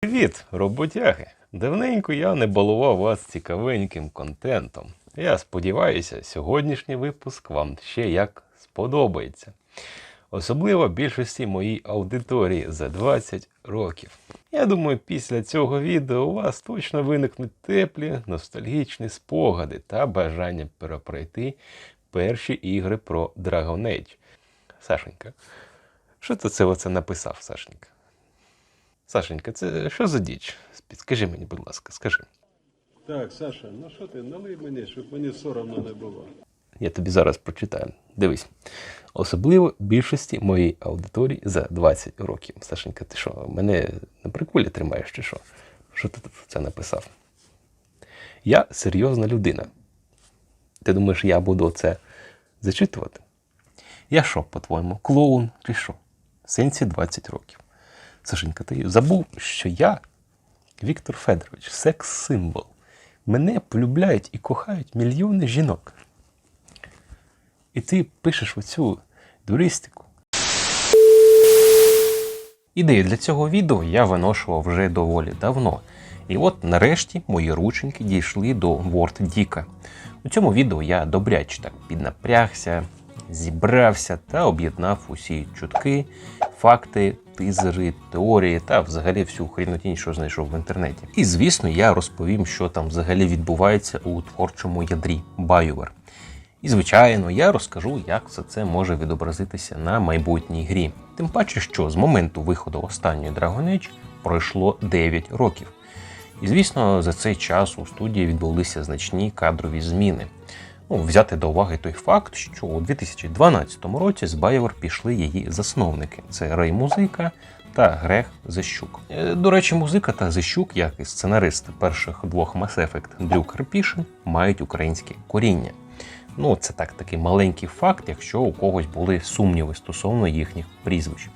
Привіт, роботяги! Давненько я не балував вас цікавеньким контентом. Я сподіваюся, сьогоднішній випуск вам ще як сподобається. Особливо більшості моїй аудиторії за 20 років. Я думаю, після цього відео у вас точно виникнуть теплі ностальгічні спогади та бажання перепройти перші ігри про Dragon Age. Сашенька, що ти це оце написав, Сашенька? Сашенька, це що за діч? Скажи мені, будь ласка, скажи. Так, Саша, ну що ти, налий мені, щоб мені соромно не було. Я тобі зараз прочитаю. Дивись. Особливо більшості моєї аудиторії за 20 років. Сашенька, ти що, мене на приколі тримаєш чи що? Що ти тут це написав? Я серйозна людина. Ти думаєш, я буду це зачитувати? Я що, по-твоєму, клоун чи що? Сенсі 20 років. Сашенька, ти забув, що я, Віктор Федорович, секс-символ. Мене полюбляють і кохають мільйони жінок. І ти пишеш оцю дуристику. Ідею для цього відео я виношував вже доволі давно. І от нарешті мої рученьки дійшли до Word Діка. У цьому відео я добряче так піднапрягся, зібрався та об'єднав усі чутки, факти, тизери, теорії та взагалі всю хрінотінь, що знайшов в інтернеті. І звісно, я розповім, що там взагалі відбувається у творчому ядрі BioWare. І, звичайно, я розкажу, як все це може відобразитися на майбутній грі. Тим паче, що з моменту виходу останньої Dragon Age пройшло 9 років. І звісно, за цей час у студії відбулися значні кадрові зміни. Ну, взяти до уваги той факт, що у 2012 році з BioWare пішли її засновники: це Рей Музика та Грег Зещук. Е, До речі, музика та Зещук, як і сценарист перших двох Mass Effect Дрю Карпішин, мають українське коріння. Ну, це так такий маленький факт, якщо у когось були сумніви стосовно їхніх прізвищ.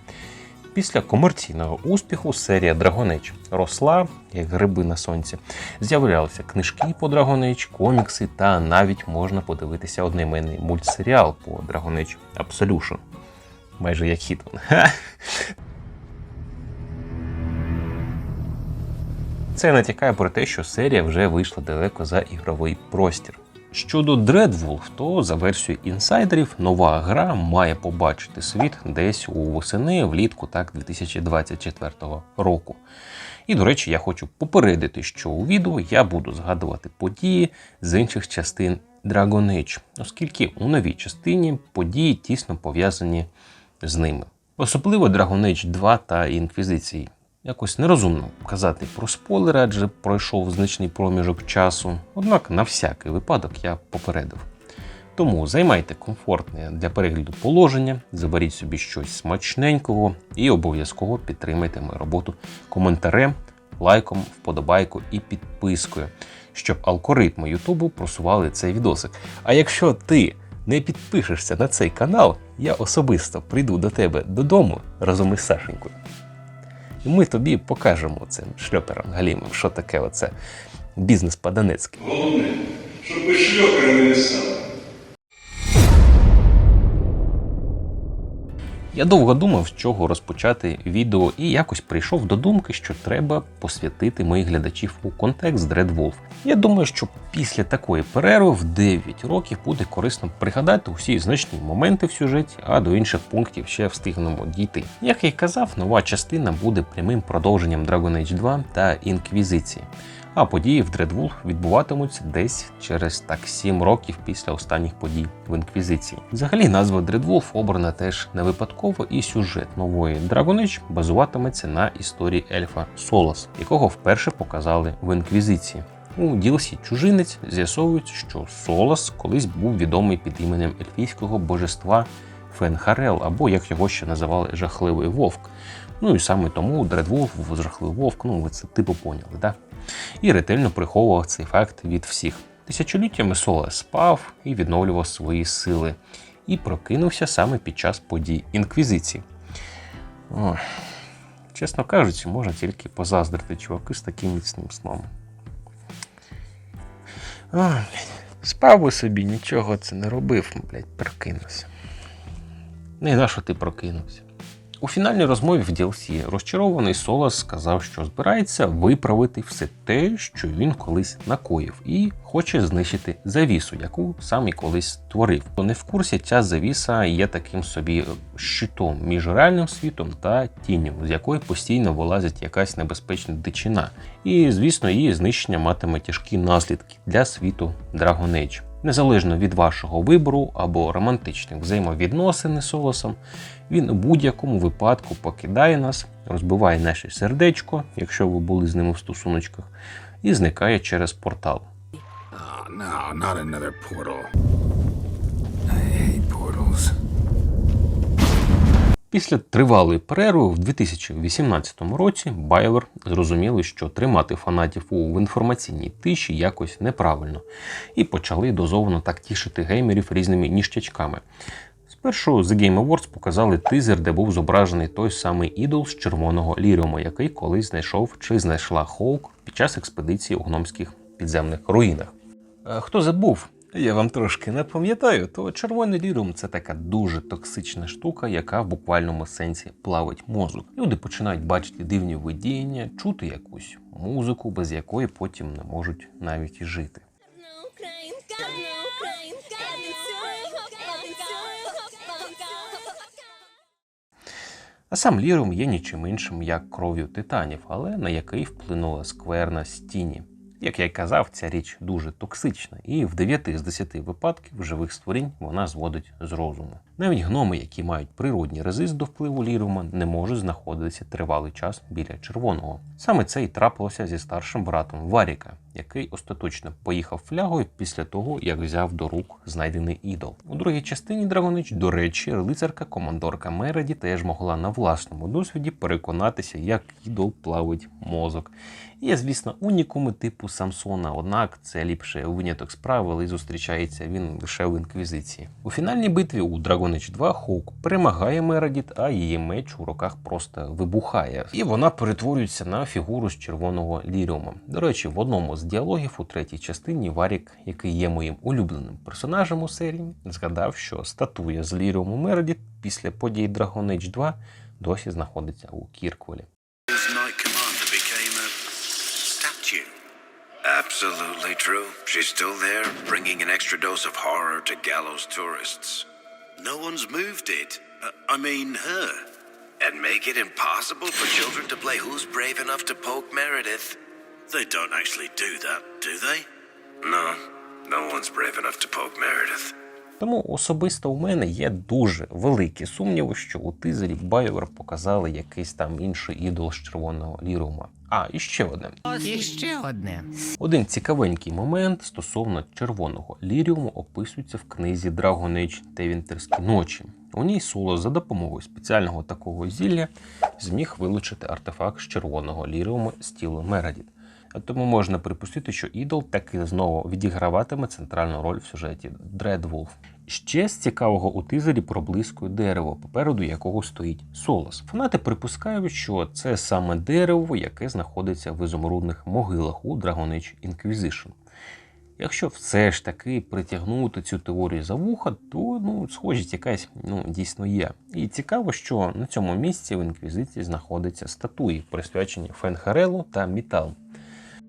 Після комерційного успіху серія Age росла, як гриби на сонці. З'являлися книжки по Age, комікси, та навіть можна подивитися одноіменний мультсеріал по Age Absolution. Майже як Хітман. Це натякає про те, що серія вже вийшла далеко за ігровий простір. Щодо Dreadwolf, то за версією інсайдерів, нова гра має побачити світ десь у восени, влітку, так 2024 року. І, до речі, я хочу попередити, що у відео я буду згадувати події з інших частин Dragon Age, оскільки у новій частині події тісно пов'язані з ними. Особливо Dragon Age 2 та Інквізиції. Якось нерозумно казати про спойлери, адже пройшов значний проміжок часу. Однак на всякий випадок я попередив. Тому займайте комфортне для перегляду положення, заберіть собі щось смачненького і обов'язково підтримайте мою роботу коментарем, лайком, вподобайку і підпискою, щоб алгоритми Ютубу просували цей відосик. А якщо ти не підпишешся на цей канал, я особисто прийду до тебе додому разом із Сашенькою. І ми тобі покажемо цим шльоперам галімим, що таке оце бізнес по-донецьки. Головне, щоб ви шльопери не стали. Я довго думав, з чого розпочати відео, і якось прийшов до думки, що треба посвятити моїх глядачів у контекст Dreadwolf. Я думаю, що після такої перерви в 9 років буде корисно пригадати усі значні моменти в сюжеті, а до інших пунктів ще встигнемо дійти. Як я й казав, нова частина буде прямим продовженням Dragon Age 2 та Інквізиції. А події в Dreadwolf відбуватимуться десь через так 7 років після останніх подій в Інквізиції. Взагалі, назва Dreadwolf обрана теж не випадково, і сюжет нової Age базуватиметься на історії ельфа Солас, якого вперше показали в Інквізиції. У DLC чужинець з'ясовують, що Солас колись був відомий під іменем ельфійського божества Фенхарел, або як його ще називали жахливий вовк. Ну і саме тому Дредволф, жахливий вовк, ну ви це типу поняли, да? І ретельно приховував цей факт від всіх. Тисячоліттями Соле спав і відновлював свої сили, і прокинувся саме під час подій Інквізиції. Ой, чесно кажучи, можна тільки позаздрити чуваки з таким міцним сном. Ой, спав би собі, нічого це не робив, блядь, прокинувся. Не на що ти прокинувся. У фінальній розмові в DLC розчарований Солас сказав, що збирається виправити все те, що він колись накоїв, і хоче знищити завісу, яку сам і колись створив. То не в курсі ця завіса є таким собі щитом між реальним світом та тінню, з якої постійно вилазить якась небезпечна дичина. І звісно, її знищення матиме тяжкі наслідки для світу Dragon Age. Незалежно від вашого вибору або романтичних взаємовідносин із Солосом, він у будь-якому випадку покидає нас, розбиває наше сердечко, якщо ви були з ним у стосуночках, і зникає через портал. Oh, no, not another portal. I hate portals. Після тривалої перерви в 2018 році BioWare зрозуміли, що тримати фанатів у інформаційній тиші якось неправильно, і почали дозовано так тішити геймерів різними ніштячками. Спершу The Game Awards показали тизер, де був зображений той самий ідол з червоного ліріуму, який колись знайшов чи знайшла Хоук під час експедиції у гномських підземних руїнах. Е, Хто забув? Я вам трошки не пам'ятаю, то червоний лірум це така дуже токсична штука, яка в буквальному сенсі плавить мозок. Люди починають бачити дивні видіння, чути якусь музику, без якої потім не можуть навіть і жити. А сам лірум є нічим іншим, як кров'ю титанів, але на який вплинула скверна стіні. Як я й казав, ця річ дуже токсична, і в 9 з 10 випадків живих створінь вона зводить з розуму. Навіть гноми, які мають природній резист до впливу лірума, не можуть знаходитися тривалий час біля червоного. Саме це і трапилося зі старшим братом Варіка, який остаточно поїхав флягою після того, як взяв до рук знайдений ідол. У другій частині Драгонич, до речі, лицарка командорка Мереді теж могла на власному досвіді переконатися, як ідол плавить мозок. Є, звісно, унікуми типу Самсона, однак це ліпше виняток з правил і зустрічається він лише в інквізиції. У фінальній битві у Dragon Age 2 Хоук перемагає Мередіт, а її меч у руках просто вибухає, і вона перетворюється на фігуру з червоного ліріума. До речі, в одному з діалогів у третій частині Варік, який є моїм улюбленим персонажем у серії, згадав, що статуя з ліріуму Мередіт після подій Dragon Age 2 досі знаходиться у Кірквелі. Absolutely true. She's still there, bringing an extra dose of horror to gallows tourists. No one's moved it. Uh, I mean, her. And make it impossible for children to play Who's Brave Enough to Poke Meredith. They don't actually do that, do they? No. No one's brave enough to poke Meredith. Тому особисто у мене є дуже великі сумніви, що у тизері BioWare показали якийсь там інший ідол з червоного лірума. А, і ще одне. І ще одне. Один цікавенький момент стосовно червоного ліріуму описується в книзі Dragon Age та Вінтерські ночі. У ній Соло за допомогою спеціального такого зілля зміг вилучити артефакт з червоного ліріуму з тіла Мередіт. Тому можна припустити, що ідол таки знову відіграватиме центральну роль в сюжеті Дредвулф. Ще з цікавого у тизері проблискує дерево, попереду якого стоїть Солос. Фанати припускають, що це саме дерево, яке знаходиться в ізумрудних могилах у Dragon Age Inquisition. Якщо все ж таки притягнути цю теорію за вуха, то ну, схожість якась ну, дійсно є. І цікаво, що на цьому місці в інквізиції знаходяться статуї, присвячені Фенхарелу та Мітал.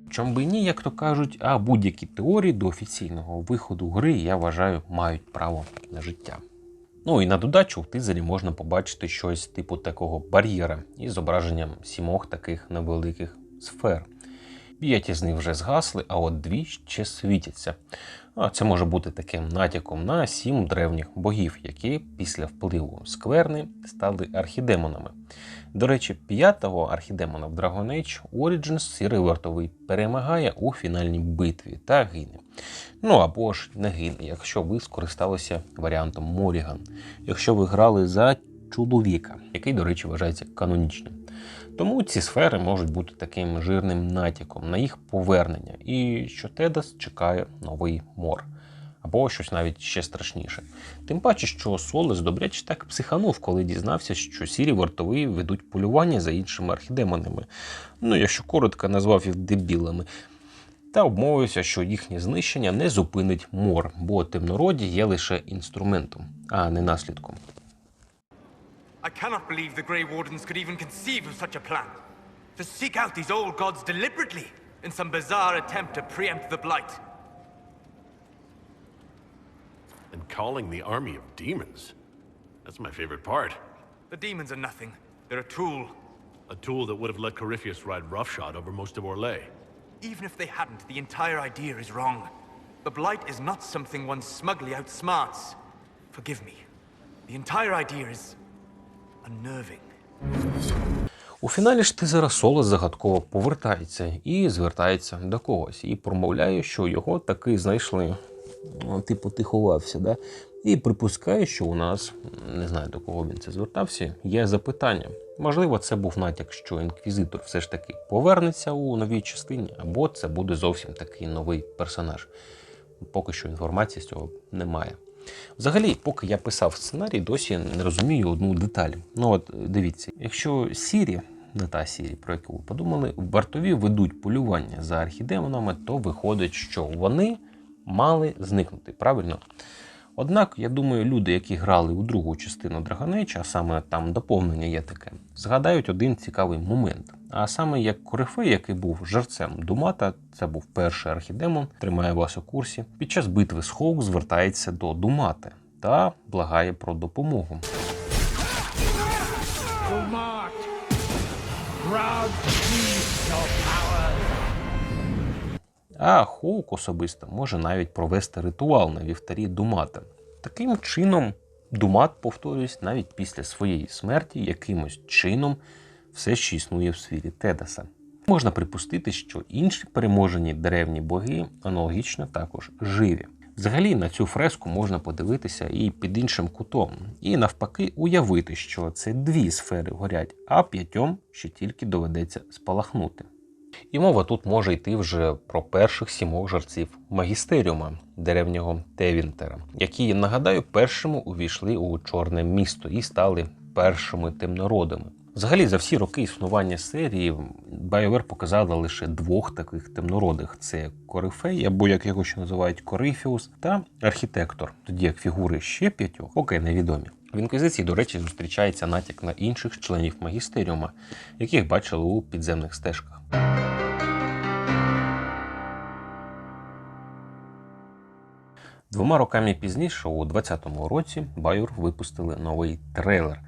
Чом би ні, як то кажуть, а будь-які теорії до офіційного виходу гри, я вважаю, мають право на життя. Ну і на додачу в тизері можна побачити щось типу такого бар'єра із зображенням сімох таких невеликих сфер. П'ять із них вже згасли, а от дві ще світяться. А це може бути таким натяком на сім древніх богів, які після впливу скверни стали архідемонами. До речі, п'ятого архідемона в Dragon Age Origins сірий вартовий перемагає у фінальній битві та гине. Ну або ж не гине, якщо ви скористалися варіантом Моріган, якщо ви грали за чоловіка, який, до речі, вважається канонічним. Тому ці сфери можуть бути таким жирним натяком на їх повернення, і що Тедас чекає новий мор. Або щось навіть ще страшніше. Тим паче, що Солес добряче так психанув, коли дізнався, що сірі вартові ведуть полювання за іншими архідемонами. Ну, якщо коротко назвав їх дебілами. Та обмовився, що їхнє знищення не зупинить мор, бо темнороді є лише інструментом, а не наслідком. I cannot believe the Grey Wardens could even conceive of such a plan. To seek out these old gods deliberately in some bizarre attempt to preempt the Blight. And calling the army of demons. That's my favorite part. The demons are nothing. They're a tool. A tool that would have let Corypheus ride roughshod over most of Orlais. Even if they hadn't, the entire idea is wrong. The Blight is not something one smugly outsmarts. Forgive me. The entire idea is. У фіналі ж Тизера Соло загадково повертається і звертається до когось, і промовляє, що його таки знайшли. Ну, Типу, ти ховався, да? І припускає, що у нас, не знаю до кого він це звертався, є запитання. Можливо, це був натяк, що інквізитор все ж таки повернеться у новій частині, або це буде зовсім такий новий персонаж. Поки що інформації з цього немає. Взагалі, поки я писав сценарій, досі не розумію одну деталь. Ну от дивіться, якщо Сірі, не та Сірі, про яку ви подумали, вартові ведуть полювання за архідемонами, то виходить, що вони мали зникнути, правильно? Однак, я думаю, люди, які грали у другу частину Dragon а саме там доповнення є таке, згадають один цікавий момент. А саме як Корифей, який був жерцем Думата, це був перший архідемон, тримає вас у курсі. Під час битви з Хоук звертається до Думати та благає про допомогу. А Хоук особисто може навіть провести ритуал на вівтарі Думата. Таким чином, Думат, повторюсь, навіть після своєї смерті якимось чином все ще існує в світі Тедаса. Можна припустити, що інші переможені деревні боги аналогічно також живі. Взагалі на цю фреску можна подивитися і під іншим кутом, і навпаки уявити, що це дві сфери горять, а п'ятьом ще тільки доведеться спалахнути. І мова тут може йти вже про перших сімох жерців магістеріума деревнього Тевінтера, які, нагадаю, першими увійшли у чорне місто і стали першими темнородами. Взагалі, за всі роки існування серії BioWare показала лише двох таких темнородих: це Корифей, або як його ще називають Корифіус, та архітектор, тоді як фігури ще п'ятьох, поки невідомі. В інквізиції, до речі, зустрічається натяк на інших членів магістеріума, яких бачили у підземних стежках. Двома роками пізніше, у 2020 році, Байор випустили новий трейлер,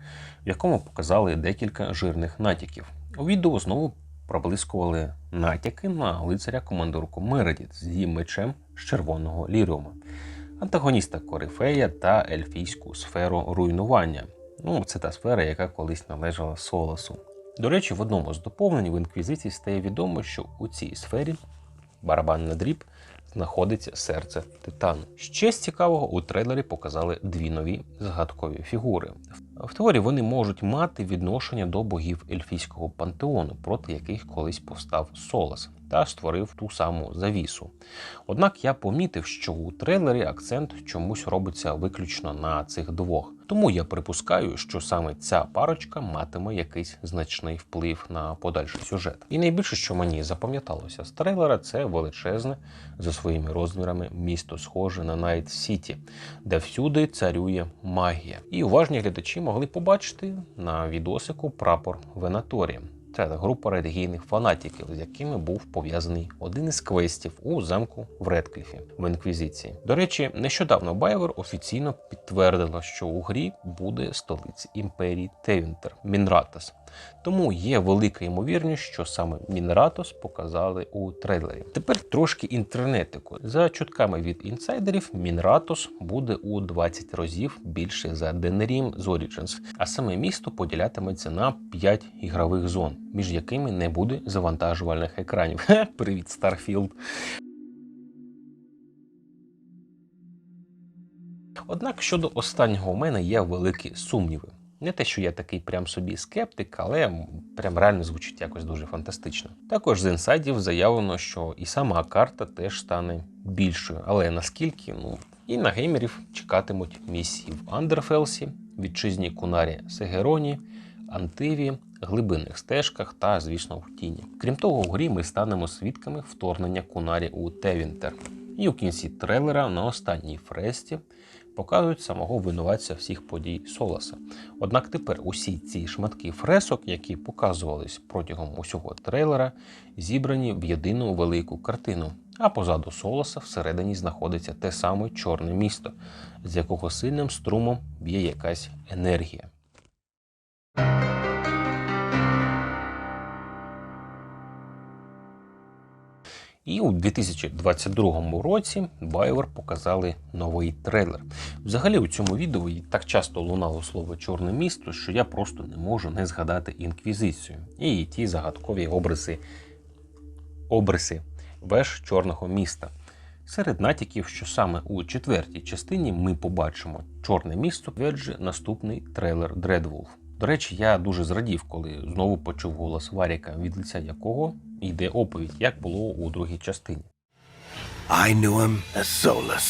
в якому показали декілька жирних натяків. У відео знову проблискували натяки на лицаря командорку Мередіт з її мечем з червоного ліріума, антагоніста Корифея та ельфійську сферу руйнування. Ну, це та сфера, яка колись належала Солосу. До речі, в одному з доповнень в інквізиції стає відомо, що у цій сфері барабан дріб знаходиться серце титану. Ще з цікавого у трейлері показали дві нові згадкові фігури. В творі вони можуть мати відношення до богів ельфійського пантеону, проти яких колись повстав Солос та створив ту саму завісу. Однак я помітив, що у трейлері акцент чомусь робиться виключно на цих двох. Тому я припускаю, що саме ця парочка матиме якийсь значний вплив на подальший сюжет. І найбільше, що мені запам'яталося з трейлера, це величезне за своїми розмірами місто, схоже на Найт Сіті, де всюди царює магія. І уважні глядачі могли побачити на відосику прапор Венаторії. Це група релігійних фанатиків, з якими був пов'язаний один із квестів у замку в Редкліфі в інквізиції. До речі, нещодавно Байвер офіційно підтвердила, що у грі буде столиця імперії Тевінтер Мінратос. Тому є велика ймовірність, що саме Мінратос показали у трейлері. Тепер трошки інтернетику. За чутками від інсайдерів, Мінратос буде у 20 разів більше за Денерім з Origins, а саме місто поділятиметься на 5 ігрових зон, між якими не буде завантажувальних екранів. Привіт, Старфілд. Однак щодо останнього у мене є великі сумніви. Не те, що я такий прям собі скептик, але прям реально звучить якось дуже фантастично. Також з інсайдів заявлено, що і сама карта теж стане більшою, але наскільки, ну і на геймерів чекатимуть місії в Андерфелсі, вітчизні Кунарі Сегероні, Антиві, глибинних стежках та, звісно, в тіні. Крім того, у грі ми станемо свідками вторгнення Кунарі у Тевінтер. І у кінці трейлера на останній фресті показують самого винуватця всіх подій Солоса. Однак тепер усі ці шматки фресок, які показувались протягом усього трейлера, зібрані в єдину велику картину. А позаду Солоса всередині знаходиться те саме чорне місто, з якого сильним струмом б'є якась енергія. І у 2022 році BioWare показали новий трейлер. Взагалі у цьому відео так часто лунало слово чорне місто, що я просто не можу не згадати інквізицію і ті загадкові обриси, обриси веж чорного міста. Серед натяків, що саме у четвертій частині ми побачимо чорне місто, ведже наступний трейлер Dreadwolf. До речі, я дуже зрадів, коли знову почув голос Варіка, від лиця якого йде оповідь, як було у другій частині. I knew him as Solus,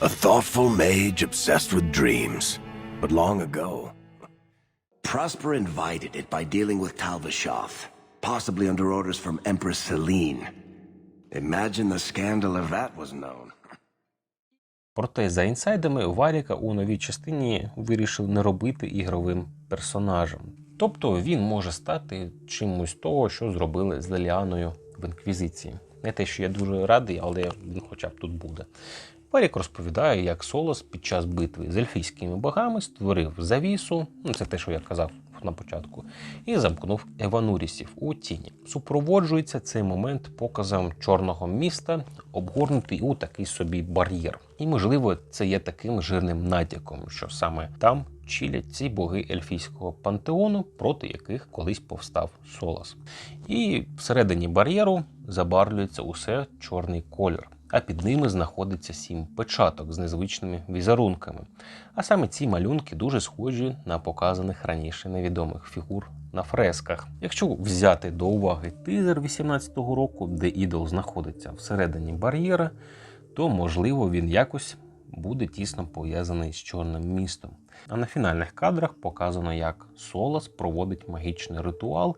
a thoughtful mage obsessed with dreams. But long ago, Prosper invited it by dealing with Talvashoth, possibly under orders from Empress Selene. Imagine the scandal if that was known. Проте, за інсайдами, Варіка у новій частині вирішив не робити ігровим персонажем. Тобто він може стати чимось того, що зробили з Леліаною в інквізиції. Не те, що я дуже радий, але він хоча б тут буде. Варік розповідає, як Солос під час битви з ельфійськими богами створив завісу, ну це те, що я казав на початку, і замкнув Еванурісів у тіні. Супроводжується цей момент показом чорного міста, обгорнутий у такий собі бар'єр. І, можливо, це є таким жирним натяком, що саме там чилять ці боги ельфійського пантеону, проти яких колись повстав Солос. І всередині бар'єру забарвлюється усе чорний колір. А під ними знаходиться сім печаток з незвичними візерунками. А саме ці малюнки дуже схожі на показаних раніше невідомих фігур на фресках. Якщо взяти до уваги тизер 18-го року, де ідол знаходиться всередині бар'єра, то можливо він якось буде тісно пов'язаний з чорним містом. А на фінальних кадрах показано, як Солос проводить магічний ритуал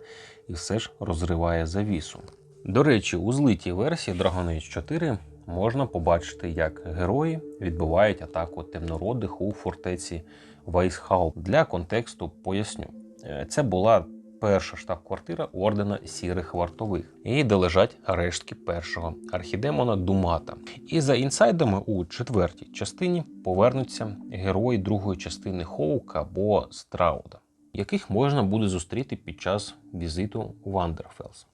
і все ж розриває завісу. До речі, у злитій версії Dragon Age 4 можна побачити, як герої відбивають атаку темнородих у фортеці Вайсхау. Для контексту поясню. Е, Це була перша штаб-квартира ордена сірих вартових, і де лежать рештки першого архідемона Думата. І за інсайдами у четвертій частині повернуться герої другої частини Хоука або Страуда, яких можна буде зустріти під час візиту у Вандерфелс.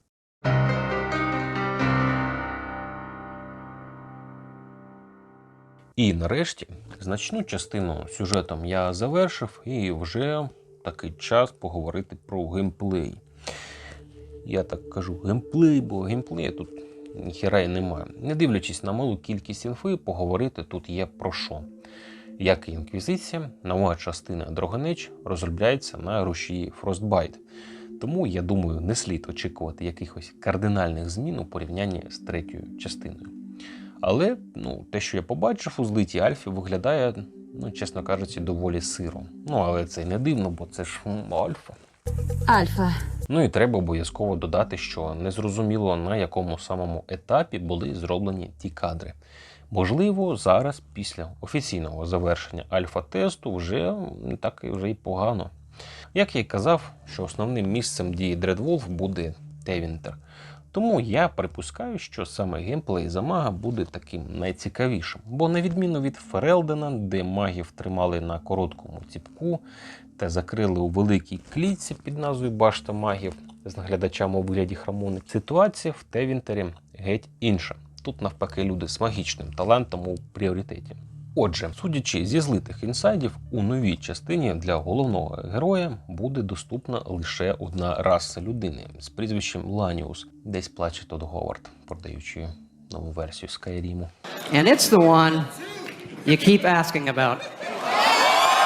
І нарешті значну частину сюжетом я завершив і вже такий час поговорити про геймплей. Я так кажу геймплей, бо геймплею тут ніхіра й немає. Не дивлячись на малу кількість інфи, поговорити тут є про що. Як і інквізиція, нова частина Age розробляється на рушії Frostbite. Тому я думаю, не слід очікувати якихось кардинальних змін у порівнянні з третьою частиною. Але ну, те, що я побачив у злитій Альфі, виглядає, ну, чесно кажучи, доволі сиро. Ну, але це й не дивно, бо це ж Альфа. Альфа. Ну і треба обов'язково додати, що незрозуміло на якому самому етапі були зроблені ті кадри. Можливо, зараз, після офіційного завершення альфа-тесту, вже не так і вже й погано. Як я й казав, що основним місцем дії Dreadwolf буде Тевінтер. Тому я припускаю, що саме геймплей за мага буде таким найцікавішим. Бо на відміну від Ферелдена, де магів тримали на короткому ціпку та закрили у великій клітці під назвою Башта магів з наглядачами у вигляді храмони, ситуація в Тевінтері геть інша. Тут навпаки люди з магічним талантом у пріоритеті. Отже, судячи зі злитих інсайдів, у новій частині для головного героя буде доступна лише одна раса людини з прізвищем Ланіус. Десь плаче Тодд Говард, продаючи нову версію Скайріму. And it's the one you keep asking about.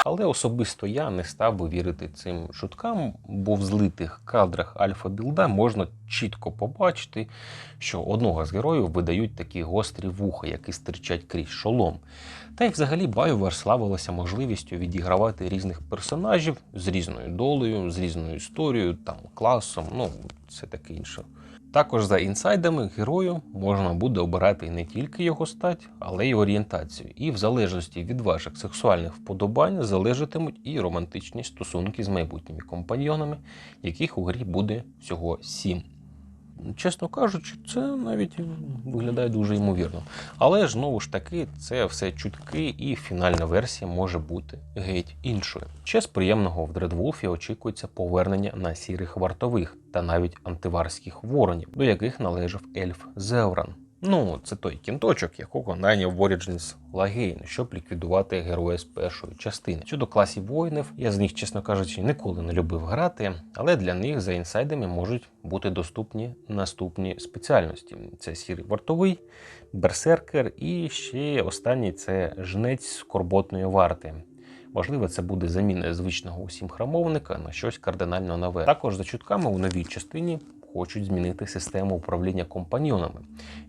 Але особисто я не став би вірити цим чуткам, бо в злитих кадрах альфа-білда можна чітко побачити, що одного з героїв видають такі гострі вуха, які стирчать крізь шолом. Та й взагалі BioWare славилася можливістю відігравати різних персонажів з різною долею, з різною історією, там класом, ну це таке інше. Також за інсайдами герою можна буде обирати не тільки його стать, але й орієнтацію. І в залежності від ваших сексуальних вподобань залежатимуть і романтичні стосунки з майбутніми компаньйонами, яких у грі буде всього сім. Чесно кажучи, це навіть виглядає дуже ймовірно. Але ж знову ж таки, це все чутки, і фінальна версія може бути геть іншою. Ще з приємного в Дредвулфі очікується повернення на сірих вартових та навіть антиварських воронів, до яких належав ельф Зеуран. Ну, це той кінточок, якого найняв в Origins Лагейн, щоб ліквідувати героя з першої частини. Щодо класів воїнів, я з них, чесно кажучи, ніколи не любив грати, але для них за інсайдами можуть бути доступні наступні спеціальності: це сірий вартовий, берсеркер і ще останній це жнець скорботної варти. Можливо, це буде заміна звичного усім храмовника на щось кардинально нове. Також за чутками у новій частині хочуть змінити систему управління компаньйонами.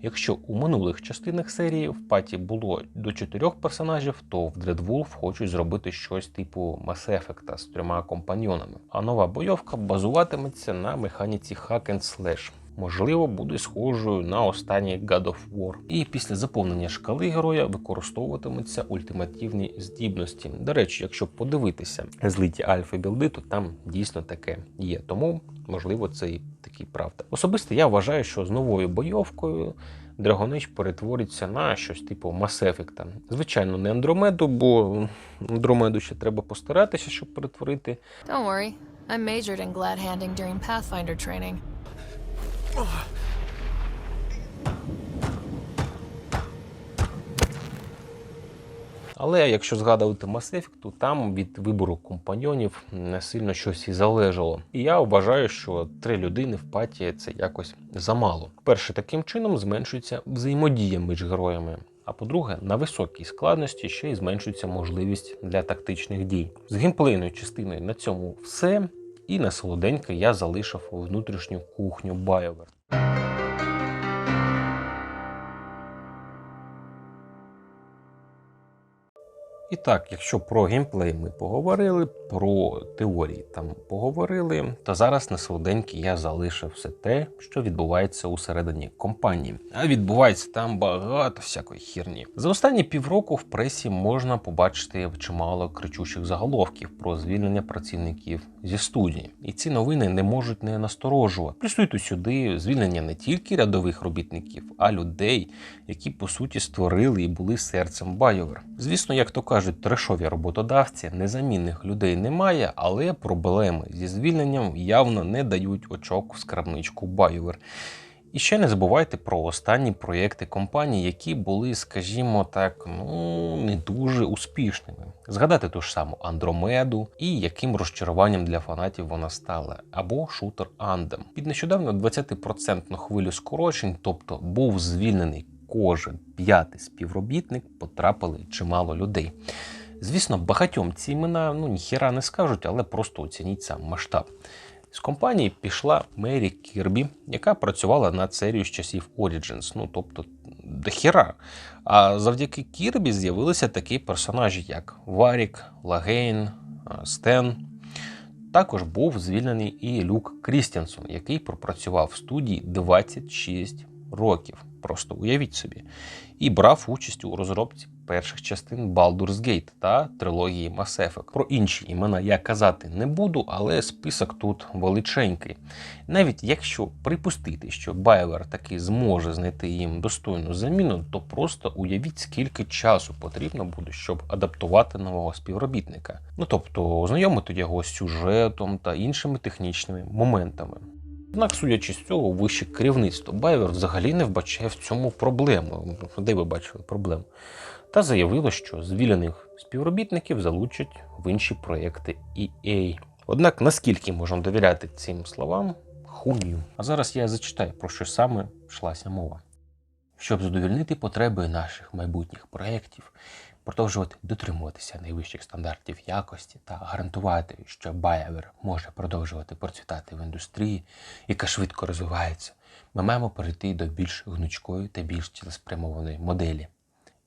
Якщо у минулих частинах серії в паті було до чотирьох персонажів, то в Dreadwolf хочуть зробити щось типу Mass Effect з трьома компаньйонами. А нова бойовка базуватиметься на механіці Hack and Slash. Можливо, буде схожою на останній God of War. І після заповнення шкали героя використовуватимуться ультимативні здібності. До речі, якщо подивитися злиті альфа білди, то там дійсно таке є. Тому, можливо, це і таки правда. Особисто я вважаю, що з новою бойовкою Dragon перетвориться на щось типу Mass Effect. Звичайно, не Андромеду, бо Андромеду ще треба постаратися, щоб перетворити. Don't worry, I majored in glad handing during Pathfinder training. Але якщо згадувати Mass Effect, то там від вибору компаньйонів не сильно щось і залежало. І я вважаю, що три людини в паті це якось замало. Перше, таким чином зменшується взаємодія між героями. А по-друге, на високій складності ще й зменшується можливість для тактичних дій. З геймплейною частиною на цьому все. І на солоденьке я залишив внутрішню кухню BioWare. І так, якщо про геймплей ми поговорили, про теорії там поговорили, то зараз на солоденький я залишив все те, що відбувається усередині компанії. А відбувається там багато всякої хірні. За останні півроку в пресі можна побачити чимало кричучих заголовків про звільнення працівників зі студії. І ці новини не можуть не насторожувати. Плюсуйте сюди звільнення не тільки рядових робітників, а людей, які по суті створили і були серцем BioWare. Звісно, як то кажуть, трешові роботодавці незамінних людей немає, але проблеми зі звільненням явно не дають очок в скарбничку BioWare. І ще не забувайте про останні проєкти компанії, які були, скажімо так, ну не дуже успішними. Згадати ту ж саму Андромеду і яким розчаруванням для фанатів вона стала, або шутер Андем. Під нещодавно 20% хвилю скорочень, тобто був звільнений кожен п'ятий співробітник, потрапили чимало людей. Звісно, багатьом ці імена ну ніхіра не скажуть, але просто оцініть сам масштаб. З компанії пішла Мері Кірбі, яка працювала над серією з часів Origins, ну тобто до хіра. А завдяки Кірбі з'явилися такі персонажі, як Варік, Лагейн, Стен. Також був звільнений і Люк Крістенсон, який пропрацював в студії 26 років. Просто уявіть собі, і брав участь у розробці перших частин Baldur's Gate та трилогії Mass Effect. Про інші імена я казати не буду, але список тут величенький. Навіть якщо припустити, що BioWare таки зможе знайти їм достойну заміну, то просто уявіть, скільки часу потрібно буде, щоб адаптувати нового співробітника. Ну тобто ознайомити його з сюжетом та іншими технічними моментами. Однак, судячи з цього, вище керівництво BioWare взагалі не вбачає в цьому проблему. Де ви бачили проблему? Та заявило, що звільнених співробітників залучать в інші проекти EA. Однак наскільки можна довіряти цим словам? Хуню. А зараз я зачитаю, про що саме йшлася мова. Щоб задовільнити потреби наших майбутніх проєктів, продовжувати дотримуватися найвищих стандартів якості та гарантувати, що BioWare може продовжувати процвітати в індустрії, яка швидко розвивається, ми маємо перейти до більш гнучкої та більш цілеспрямованої моделі,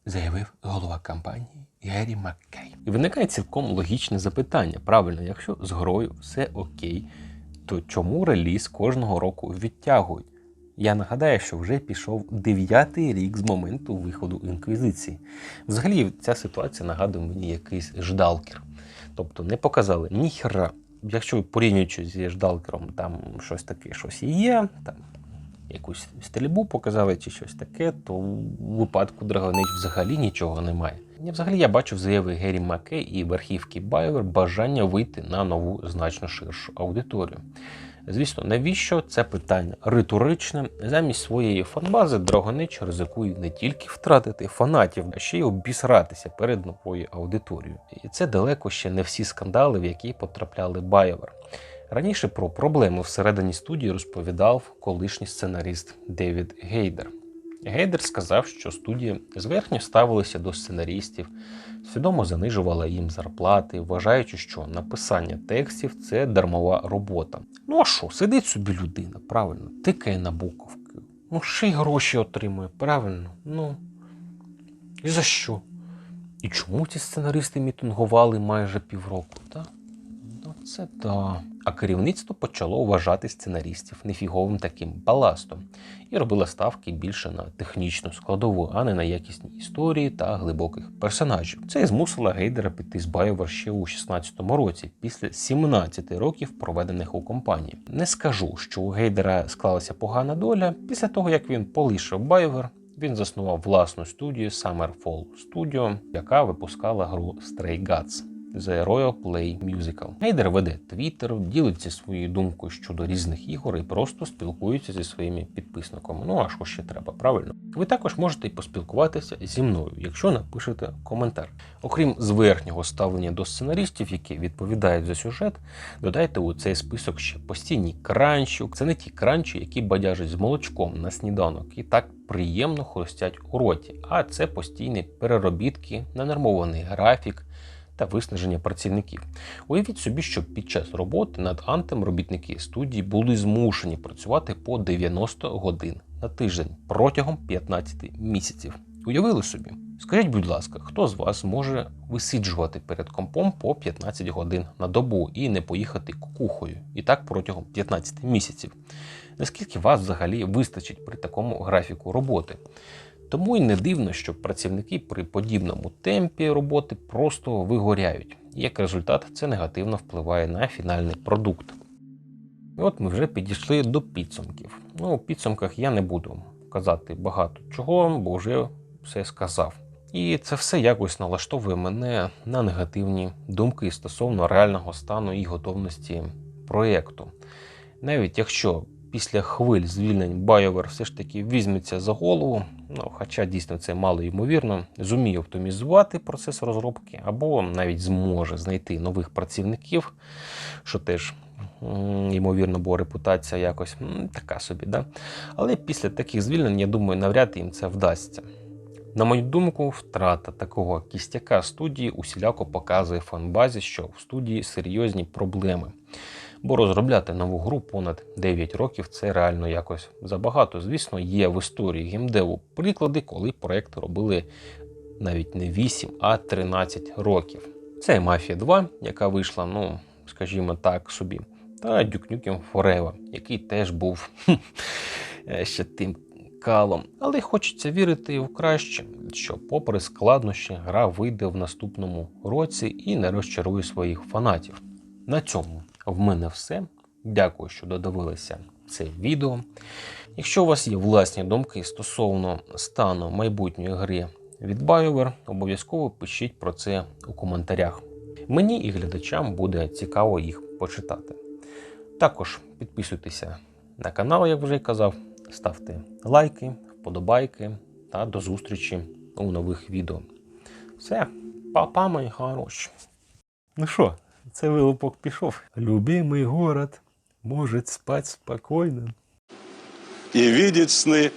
заявив голова компанії Геррі Маккей. І виникає цілком логічне запитання: правильно, якщо з грою все окей, то чому реліз кожного року відтягують? Я нагадаю, що вже пішов дев'ятий рік з моменту виходу інквізиції. Взагалі, ця ситуація нагадує мені якийсь ждалкер. Тобто не показали ні хера. Якщо порівнюючи зі ждалкером, там щось таке, щось і є, там якусь стрільбу показали чи щось таке, то у випадку Драгонич взагалі нічого немає. Я взагалі я бачу в заяви Гері Маке і верхівки Байвер бажання вийти на нову значно ширшу аудиторію. Звісно, навіщо це питання риторичне? Замість своєї фанбази Драгонич ризикує не тільки втратити фанатів, а ще й обісратися перед новою аудиторією. І це далеко ще не всі скандали, в які потрапляли Байвер. Раніше про проблеми всередині студії розповідав колишній сценарист Девід Гейдер. Гейдер сказав, що студія зверхньо ставилася до сценарістів, свідомо занижувала їм зарплати, вважаючи, що написання текстів це дармова робота. Ну а що, сидить собі людина, правильно, тикає на буковки. Ну, ще й гроші отримує, правильно? Ну. І за що? І чому ці сценаристи мітингували майже півроку? Так? Ну, це да. А керівництво почало вважати сценаристів нефіговим таким баластом і робило ставки більше на технічну складову, а не на якісні історії та глибоких персонажів. Це і змусило Гейдера піти з Байовер ще у 16-му році, після 17 років, проведених у компанії. Не скажу, що у Гейдера склалася погана доля. Після того, як він полишив Байовер, він заснував власну студію Summerfall Studio, яка випускала гру Stray Gods. The Royal Play Musical. Гейдер веде твіттер, ділиться своєю думкою щодо різних ігор і просто спілкується зі своїми підписниками. Ну а що ще треба, правильно? Ви також можете поспілкуватися зі мною, якщо напишете коментар. Окрім зверхнього ставлення до сценаристів, які відповідають за сюжет, додайте у цей список ще постійні кранчі. Це не ті кранчі, які бадяжать з молочком на сніданок і так приємно хрустять у роті, а це постійні переробітки, ненормований графік та виснаження працівників. Уявіть собі, що під час роботи над антем робітники студії були змушені працювати по 90 годин на тиждень протягом 15 місяців. Уявили собі? Скажіть, будь ласка, хто з вас може висиджувати перед компом по 15 годин на добу і не поїхати кукухою? І так протягом 15 місяців? Наскільки вас взагалі вистачить при такому графіку роботи? Тому й не дивно, що працівники при подібному темпі роботи просто вигоряють. Як результат, це негативно впливає на фінальний продукт. І от ми вже підійшли до підсумків. Ну, у підсумках я не буду казати багато чого, бо вже все сказав. І це все якось налаштовує мене на негативні думки стосовно реального стану і готовності проєкту. Навіть якщо після хвиль звільнень BioWare все ж таки візьметься за голову, ну, хоча дійсно це мало ймовірно, зуміє оптимізувати процес розробки, або навіть зможе знайти нових працівників, що теж ймовірно, бо репутація якось така собі. Да? Але після таких звільнень, я думаю, навряд їм це вдасться. На мою думку, втрата такого кістяка студії усіляко показує фанбазі, що в студії серйозні проблеми. Бо розробляти нову гру понад 9 років це реально якось забагато. Звісно, є в історії геймдеву приклади, коли проекти робили навіть не 8, а 13 років. Це Мафія 2, яка вийшла, ну, скажімо так, собі, та Duke Forever, який теж був е, ще тим калом. Але хочеться вірити в краще, що, попри складнощі, гра вийде в наступному році і не розчарує своїх фанатів. На цьому в мене все. Дякую, що додивилися це відео. Якщо у вас є власні думки стосовно стану майбутньої гри від BioWare, обов'язково пишіть про це у коментарях. Мені і глядачам буде цікаво їх почитати. Також підписуйтеся на канал, як вже казав, ставте лайки, вподобайки та до зустрічі у нових відео. Все, папа мої хороші. Ну що, це вилупок пішов. Любимий город може спать спокійно. І видеть сны